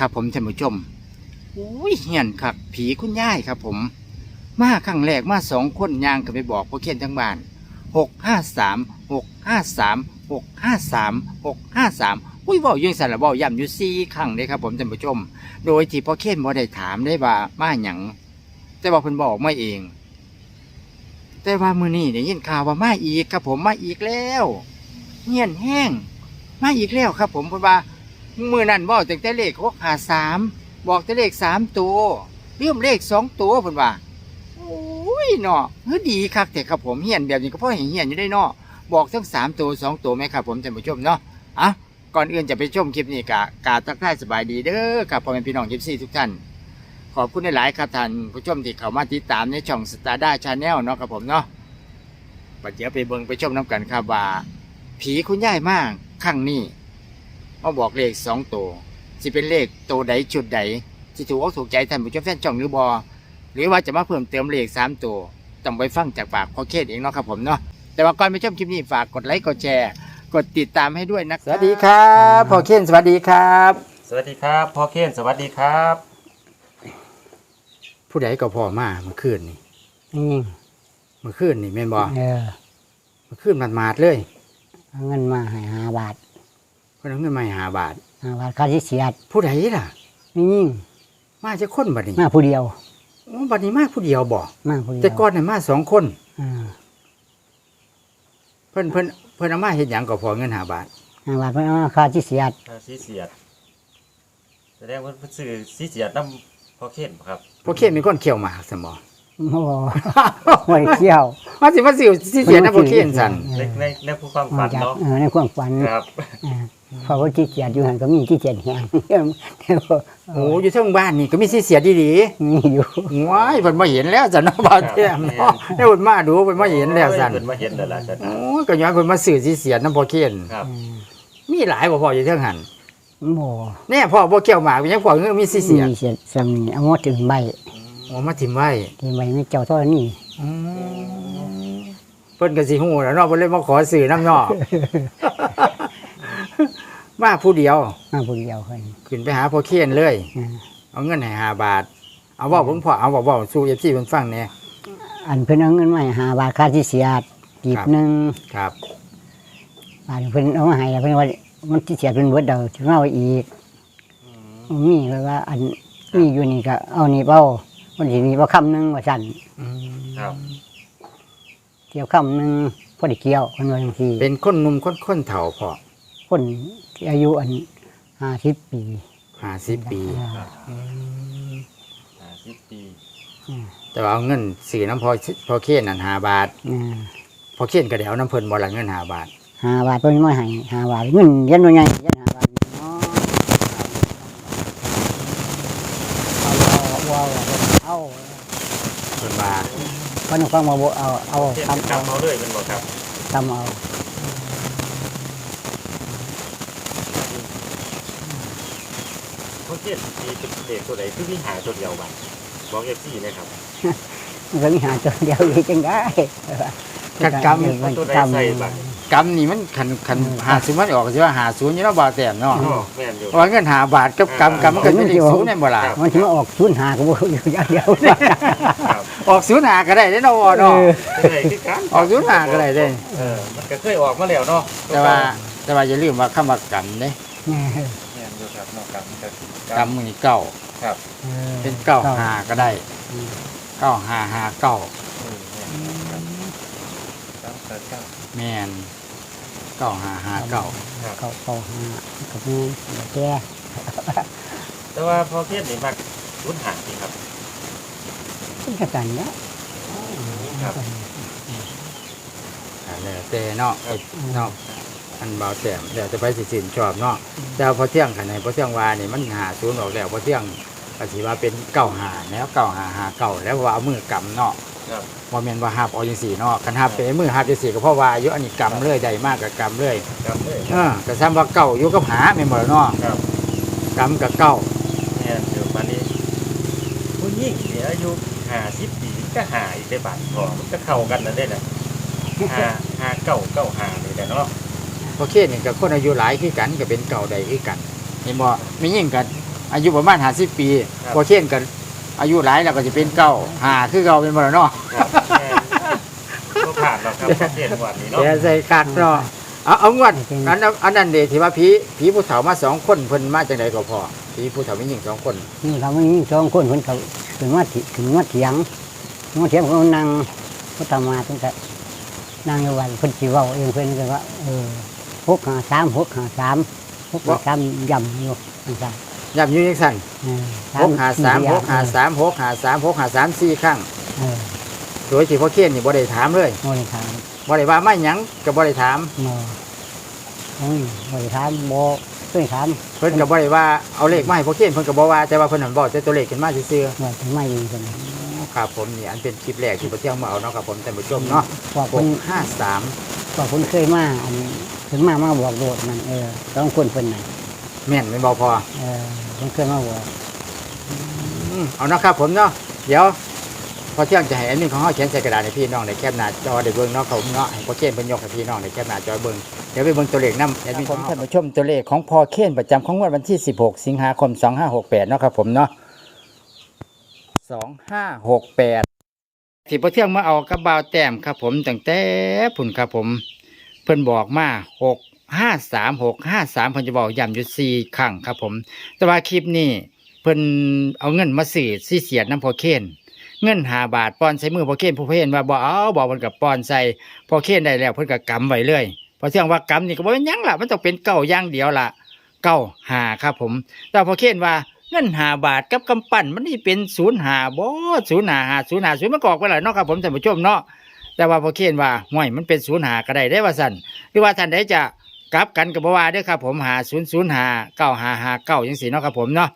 ครับผมท่านผู้ชมอุ้ยเหียนครับ ผีคุณย่ายครับผม มาครั้งแรกมาสองคนยางกันไปบอกพ่อเขียนทั้งบ้านหกห้าสามหกห้าสามหกห้าสามหกห้าสามอุ้ยเว่ายังสารเว่าย้ำอยู่สี่ครั้งเลยครับผมท่านผู้ชม โดยที่พ่อเขียนบ่ได้ถามได้ว่ามาหยังแต่ว่าเพิ่นบอกมาเอง แต่ว่ามือนี้ได้ยินข่าวว่ามาอีกครับผมมาอีกแล้วเงียนแห้งมาอีกแล้วครับ ผมเพราะว่า มือนั้นบอกแต่แต่เลขหกหาสามบอกแต่เลขสามตัวเรื่มเลขสองตัวเพิ่นว่าโอ้ยเนาะเฮ้ยดีคักแต่ครับผมเฮียนแบบนี้ก็เพราะเห็นเฮียนอยู่ได้เนาะบอกทั้งสามตัวสองตัวไหมครับผมท่านผู้ชมเนาะอะก่อนอื่นจะไปชมคลิปนี้กะกาทักทายสบายดีเด้อครับพ่อแม่พี่น้องยิปซี่ทุกท่านขอบคุณหลายครับท่านผู้ชมที่เข้ามาติดตามในช่องสตาร์ด้าชาแนลเนาะครับผมเนาะปัจเดี๋ยวไปเบิ่งไปชมน้ำกันครับว่า ผีคุณย่ายมากครั้งนี้ มาบอกเลขสองตัวสิเป็นเลขตัวใดจุดใดสิถูกอกถูกใจท่านผู้ชมแฟนช่องหรือบอหรือว่าจะมาเพิ่มเติมเลขสามตัวต้องไปฟังจากปากพ่อเคสเองเนาะครับผมเนาะแต่ว่าก่อนไปชมคลิปนี้ฝากกดไลค์กดแชร์ กดติดตามให้ด้วยนะสวัสดีครับพ่อเคนสวัสดีครับ สวัสดีครับพ่อเคนสวัสดีครับ ผู้ใดก็พอมาเมื่อคืนนี่นี่เมื่อคืนนี่แม่นบอเออเมื่อคืนมันมาดๆเลยเอาเงินมาให้ห้าบาท เพิ่นเอาเงินมาให้หาบาทห้าบาทค่าที่เสียดผู้ใดล่ะ นี่ยิ่งมาจะคนบัดนี้มาผู้เดียวโอ้บัดนี้มาผู้เดียวบ่มาผู้เดียวแต่ก่อนน่ะมาสองคน อ่าเพิ่นเพิ่นเพิ่นเอามาเฮ็ดหยังก็พอเงินหาบาทห้าบาทเพิ่นเอามาค่าที่เสียดอ่าซีเสียดแสดงว่าเพิ่นซื้อซีเสียดน้ำพ่อเคนบ่ครับพวกเคนมีคนเขี่ยวหมากซั่นบ่โอ้โหไม่ได้เที่ยวว่าสิมาสิวสิเสียนะพวกเคนซั่นในในในผู้ความมาฝันจากเนาะเออในความฝันครับ อ่า เพราะว่าที่เสียดอยู่หันก็มีที่เสียดแห้งโอ้อยู่เทั้งบ้านนี่ก็มีสิเสียดีมีอยู่ๆว้ายเพิ่นบ่เห็นแล้วซั่นเนาะบ่าวแท้เนาะได้เพิ่นมาดูเพิ่นบ่เห็นแล้วซั่นเพิ่นมาเห็นแล้วล่ะซั่นโอ้ยก็ย้อนเพิ่นมาซื้อสิเสียนำพอเคนครับอืมมีหลายบ่พออยู่เทิงหันโม่แน่พ่อบ่เกี่ยวหมากยังพ่อมีสิเสียนมีเสียดสำนีเอาหมดถึงใบอ๋อมาทิ่มไว้ที่ใบไม่เจ้าเท่านี้อืมเพิ่นก็สิฮู้แล้วเนาะเพิ่นเลยมาขอซื้อน้ำเนาะ มาผู้เดียว มาผู้เดียวคนขึ้นไปหาพ่อเคนเลย อ่าเอาเงินให้ห้าบาท เอาเว่าผมพอเอาเว่าเว่าสู้เอฟซีเพิ่นฟังแหน่อันเพิ่นเอาเงินมาให้ห้าบาทค่าที่เสียดกีบครับ หนึ่งครับบาทเพิ่นเอามาให้แล้วเพิ่นว่ามันที่เสียเป็นเบิดเดาถึงเอาอีกอืมมีเลยว่า อันมีอยู่นี่ก็เอานี่เป้ามันสิมีเป้าคำหนึงว่าสั่นอืมครับเกี่ยวคำหนึงพอได้เกี่ยวคนว่าจังซี่เป็นคนหนุ่มคนคนเฒ่าพอคน ที่อายุอันห้าสิบปีห้าสิบปีอ่าห้าสิบปีแต่ว่าเอาเงินซื้อน้ำพอพอเคนนั่นห้าบาทอ่าพอเคนก็ได้เอาน้ำเพิ่นบ่ละเงินห้าบาทห้าบาทเพิ่นมาให้ห้าบาทเงินยันว่าใหญ่ยันห้าบาทเนาะเอาเอาเอาเพิ่นว่าเพิ่นฟังมาบ่เอาเอาเคนทำกำเอาเอาเลยเป็นบ่ครับทำเอาพ่อเคนมีเป็นเด็กตัวใดคือมีหาตัวเดียวบัดบอก FC นะครับมันก็มีหาตัวเดียวอีกจังได้กัดกรรมเอาตัวใดใส่บัดกำนี่มันคันคันหาซื้อมันออกสิว่าหาศูนย์อยู่เนาะบ่าวแต้มเนาะโอ้แม่นอยู่เพราะว่าเงินหาบาทกับกำกำมันก็เป็นเลขศูนย์แม่นบ่ล่ะมันถึงออกศูนย์หาก็บ่อยู่อย่างเดียวครับออกศูนย์หาก็ได้เด้อเนาะบ่เนาะเคยคือกันออกศูนย์หาก็ได้เด้เออมันก็เคยออกมาแล้วเนาะแต่ว่าแต่ว่าอย่าลืมว่าคำว่ากำเด้แม่นอยู่ครับเนาะกำ ก็กำมือเก้าครับเป็นเก้าหาก็ได้เก้าหาหาเก้าอืมแม่นครับครับครับครับแมนเก้าหาหาเก้าเขาเขาหากับนี่แก่แต่ว่าพอเทียนนี่มักรุ่นหางจริงครับที่กันเนาะครับอ่าแล้วแต่เนาะไอ้เนาะ อันเบาแต้มเดี๋ยวจะไปสิสินชอบเนาะแต่ว่าพอเที่ยงขันไหนพอเที่ยงวานี่มันหาศูนย์ออกแล้วพอเที่ยงก็สิว่าเป็นเก้าหาแล้วเก้าหาหาเก้าแล้วว่าเอามือกำเนาะครับว่าแม่นว่าหับเอาจังสี่เนาะคันหับเป็นมือหับจังสี่ก็เพราะว่าอายุอันนี้กำเลยได้มากกับกำเลยครับเลยเออก็ซ้ำว่าเก้าอยู่กับหาแม่นบ่ล่ะเนาะครับกำกับเก้าแม่นอยู่วันนี้ผู้หญิงเนี่ยอายุห้าสิบปีก็หาอีกได้บาทพอมันก็เข้ากันนั่นได้แหละห้าห้าเก้าเก้าห้านี่แหละเนาะ เพราะเคสนี่กับคนอายุหลายคือกันก็เป็นเก่าใดคือกันเห็นบ่ไม่ยิ่งกันอายุประมาณ50ปีครับพอเคนกันอายุหลายแล้วก็จะเป็นเก้าหาคือเก่าเป็นบ่ล่ะเนาะครับแม่นบ่ผ่านหรอกครับประเทศวันนี้เนาะแต่ใส่กักเนาะเอาเอางวดอันนั้นอันนั้นเดที่ว่าผีผีผู้เฒ่ามาสองคนเพิ่นมาจากไหนก็พอผีผู้เฒ่ามีหญิงสองคนนี่เขาไม่มีสองคนเพิ่นเขาถึงว่าถิถึงว่าเถียงถึงว่าเถียงเพิ่นนั่งพุทธมาตั้งแต่นั่งอยู่วันเพิ่นสิเว้าเองเพิ่นก็ว่าเออ หกหาสามหกหาสามหกหาสามย่ำอยู่จังซั่นย้ำอยู่จังซั่นเออหกหาสามหกหาสามหกหาสามหกหาสามสี่ครั้งเออโดยที่พ่อเคนนี่บ่ได้ถามเลยโมได้ถามบ่ได้ว่ามาหยังก็บ่ได้ถามโมโอ้ยโมได้ถามโมเคยถามเพิ่นก็บ่ได้ว่าเอาเลขมาให้พ่อเคนเพิ่นก็บ่ว่าแต่ว่าเพิ่นหั่นบอกแต่ตัวเลขขึ้นมาซื่อว่าทำไมยิงกันๆครับผมนี่อันเป็นคลิปแรกที่พ่อเที่ยงมาเอาเนาะครับผมท่านผู้ชมเนาะพอหเพิ่นกห้าสามพอเพิ่นเคยมาอัน ถึงมามาบอกโดดมันเออต้องคนเพิ่นน่ะแม่นไม่นบ่พอเออเพิ่นเคยมาบอกอืมเอานะครับผมเนาะเดี๋ยวพอเที่ยงจะให้อันนี้ของเฮาเขียนใส่กระดาษให้พี่น้องในแคปหน้าจอได้เบิ่งเนาะครับผมเนาะให้พ่อเคนเพิ่นยกให้พี่น้องในแคปหน้าจอเบิ่งเดี๋ยวไปเบิ่งตัวเลขนำแอดมินของท่านผู้ชมตัวเลขของพ่อเคนประจำของงวดวันที่ 16 สิงหาคม 2568 เนาะครับผมเนาะ 2568ที่พ่อเที่ยงมาเอากระบ่าวแต้มครับผมตั้งแต่พุ่นครับผมเพิ่นบอกมา6 5 3 6 5 3เพิ่นจะบอกย้ำอยู่4ครั้งครับผม แต่ว่าคลิปนี้เพิ่นเอาเงินมาสื่อซีเสียดน้ำพอเคนเงินหาบาทป้อนใส่มือพอเคนผู้เพิ่นว่าบ่เอาบอกมันกับป้อนใส่พอเคนได้แล้วเพิ่นก็กำไว้เลยพอเที่ยงว่ากำนี่ก็บ่เป็นหยังล่ะมันต้องเป็นเก้าย่างเดียวล่ะเก้าหาครับผม แต่พอเคนว่าเงินหาบาทกับกำปั้นมันนี่เป็นศูนย์หาบ่ศูนย์หาหาศูนย์หาศูนย์มันกอกไปแล้วเนาะครับผมท่านผู้ชมเนาะ แต่ว่าพอเคนว่าห่วยมันเป็นศูนย์หาก็ได้ได้ว่าสั่นหรือว่าท่านใดจะกลับกันกับบ่ว่าด้อครับ ผมหาศูนย์ศูนย์หาเก้าหาหาเก้าจังซี่เนาะครับผมเนาะ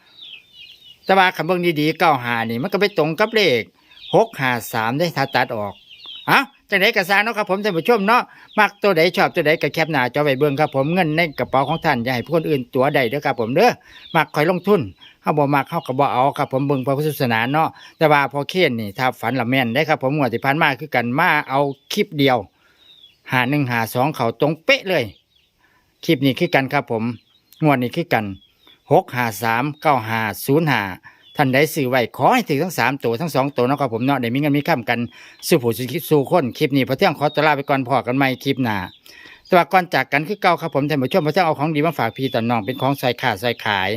แต่ว่าคำเบิ่งดีๆเก้าหานี่มันก็ไปตรงกับเลขหกหาสามได้ถ้าตัดออกอะจังไดกระซางเนาะครับผมท่านผู้ชมเนาะมักตัวใดชอบตัวใดก็แคปหน้าจอไว้เบิ่งครับผมเงินในกระเป๋าของท่านอย่าให้ผู้คนอื่นตัวใดเด้อครับผมเด้อมักคอยลงทุน เฮาบ่มักเฮาก็บ่เอาครับผมเบิ่งพระพุทธศาสนาเนาะแต่ว่าพอเคนนี่ถ้าฝันละแม่นได้ครับผมงวดที่ผ่านมาคือกันมาเอาคลิปเดียวหาหนึ่งหาสองเขาตรงเป๊ะเลย คลิปนี้คือกันครับผมงวดนี้คือกันหกหาสามเก้าหาศูนย์หาท่านใดซื้อไว้ขอให้ถึงทั้งสามตัวทั้งสองตัวนะครับผมเนาะได้มีเงินมีข้ามกันสู้ผู้สู้คิดสู้คนคลิปนี้พระเที่ยงขอตัวลาไปก่อนพอกันใหม่คลิปหน้าแต่ว่าก่อนจากกันคือเก่าครับผมท่านผู้ชมพระเที่ยงเอาของดีมาฝากพี่ต่อน้องเป็นของใส่ขาดใส่ขาย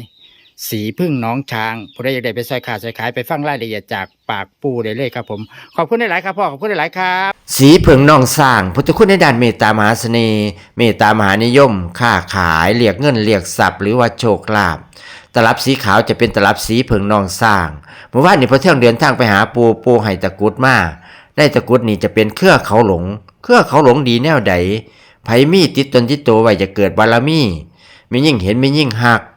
สีพึ่งน้องช้างผู้ใดอยากได้ไปใส่ขาดใส่ขายไปฟังรายละเอียดจากปากปูได้เลยครับผมขอบคุณหลายๆครับพ่อขอบคุณหลายๆครับ สีเผิงน้องสร้างพุทธคุณในด้านเมตตามหาเสน่ห์เมตตามหานิยมค้าขายเรียกเงินเรียกทรัพย์หรือว่าโชคลาภตลับสีขาวจะเป็นตลับสีเผิงน้องสร้างเมื่อวานนี้พอเที่ยงเดินทางไปหาปูปูไห้ตะกุดมาได้ตะกุดนี่จะเป็นเครือเขาหลง เครือเขาหลงดีแนวใดไผมีติดตนติดตัวไว้จะเกิดบารมีมียิ่งเห็นมียิ่งหัก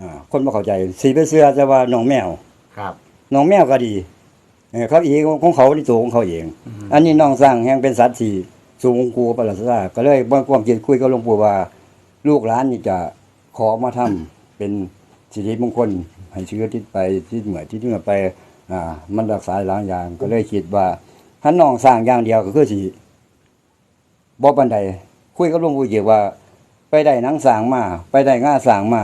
อ่าคนบ่เข้าใจสีไปเสื้อจะว่าหนองแมวครับหนองแมวก็ดีเออเขาเองของเขาที่ตัวของเขาเอง อันนี้น้องสร้างแห่งเป็นสัตว์ที่สูงกูประหลาดซาก็เลยบ่ความคิดคุยกับหลวงปู่ว่า ลูกหลานนี่จะขอมาทำเป็นสิริมงคลให้เชื้อทิศไปที่เหมือนที่เหนือไป อ่า มันรักษาหลายอย่างก็เลยคิดว่าถ้าน้องสร้างอย่างเดียวก็คือสิบ่ปานใดคุยกับหลวงปู่เกี่ยวว่า ไปได้หนังสร้างมา ไปได้ง่าสร้างมา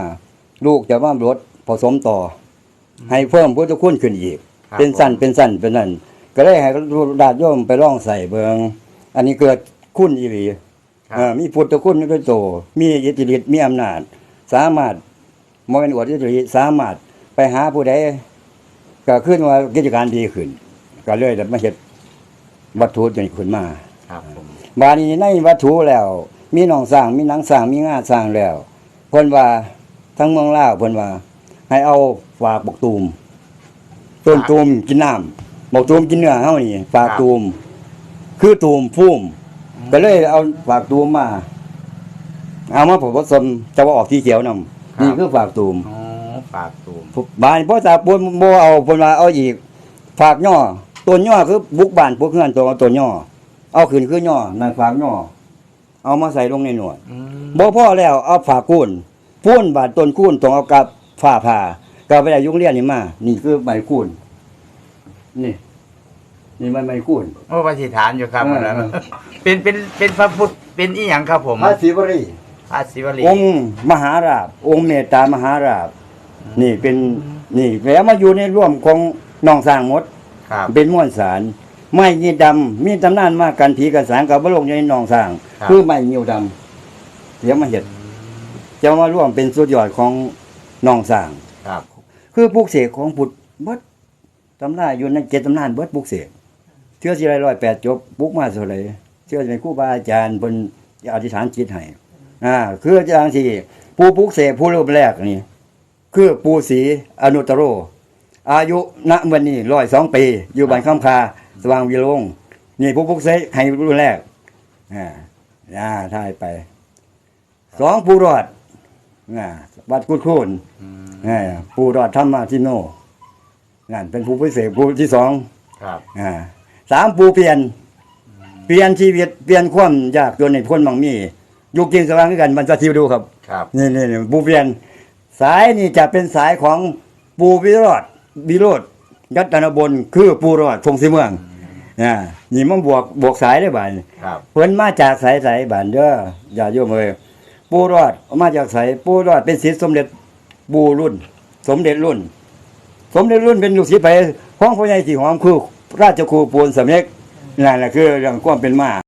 ลูกจะว่ารถผสมต่ออให้เพิ่มพุทธคุณขึ้นอีก ครับเป็นสั้นเป็นสั้นเป็นนั่นก็เลยให้ดาดโยมไปร่องใส่เบิงอันนี้เกิดคุณอีหลีครับ เอ่อมีพุทธคุณด้วยโต มีอิทธิฤทธิ์มีอำนาจ สามารถมเป็นอวดอิทธิฤทธิ์สามารถไปหาผู้ใดก็ขึ้นว่ากิจการดีขึ้น ก็เลยได้มาเฮ็ดวัตถุจนขึ้นมา ครับผม บาดนี้ในวัตถุแล้ว มีหนองสร้างมีหนังสร้างมีงาสร้างแล้วเพิ่นว่า ทั้งเมืองลาวเพิ่นว่า ให้เอาฝากบกตูม ต้นตูมกินน้ำบกตูมกินเนื้อเฮานี่ฝากตูม คือตูมพุ่มก็เลยเอาฝากตูมมา เอามาผสมจะว่าออกที่เขียวนำนี่คือฝากตูมอ๋อฝากตูมบานพ่อตาปูนบ่เอาเพิ่นว่าเอาอีกฝากย่อต้นย่อคือบุกบ้านพวกเฮือนตัวเอาต้นย่อเอาขึ้นคือย่อนั่นฝากย่อเอามาใส่ลงในหนวดอืมบ่พอแล้วเอาฝากคูน พูนบาดต้นคูนต้องเอากับฝ้าผ่าก็ไปได้ยุงเรียนนี่มา นี่คือใบคูนนี่ นี่มันใบคูน โอ้ปฏิฐานอยู่ครับเอออันนั้นเป็นเป็นเป็นพระพุทธเป็นอีหยังครับผมพระศิวรีพระศิวลีองค์มหาราบ องค์เมตตามหาราบ นี่เป็นนี่แล้วมาอยู่ในร่วมของน้องสร้างหมด ครับ เป็นม้วนสาร ไม้ยีดำมีตำนานมากกันผีกันสางกับบลงอยู่ในหนองสร้าง ครับ คือไม้เหี่ยวดำเดี๋ยวมาเห็ด จะมาร่วมเป็นสุดยอดของหนองสร้าง ครับคือปลูกเสกของพุทธเบิดตำนานอยู่ในเจ็ดตำนานเบิดปลูกเสกเชื่อสิไรร้อยแปดจบปลูกมาเท่าไหรเชื่อสิเป็นครูบาอาจารย์บนอธิษฐานจิตให้อ่าคืออาจารย์ที่ผู้ปลูกเสกผู้รูปแรกนี่คือปูศรีอนุตตโร อายุณวันนี้ร้อยสองปี อยู่บ้านคำคาสว่างวิโรงนี่ผู้ปลุกเสกให้รุ่นแรกอ่าอ่าท่ายไปสองปูรอด อ่าวัดกุดคูนอ่าปูรอดธรรมาทิโนนั่นเป็นผู้พิเศษผู้ที่สองครับอ่าสามปูเปลี่ยน เปลี่ยนชีวิตเปลี่ยนความยากจนในพ้นมังมีอยู่กินสว่างด้วยกันมันจะทิวดูครับครับนี่นี่นี่ปูเปลี่ยน สายนี่จะเป็นสายของปูวิโรธวิโรธยัตนบนคือปูรอดพงศรีเมืองอ่านี่มันบวกบวกสายได้บ่ายครับเพิ่นมาจากสายสายบ้านเด้ออย่าโยมเอ้ย ปูรอดมาจากสายปูรอดเป็นศิษย์สมเด็จบูรุ่น สมเด็จรุ่น สมเด็จรุ่นเป็นลูกศิษย์ไปของพ่อใหญ่สีหอมคือราชครูปูนสำเร็จนั่นแหละคือเรื่องความเป็นมา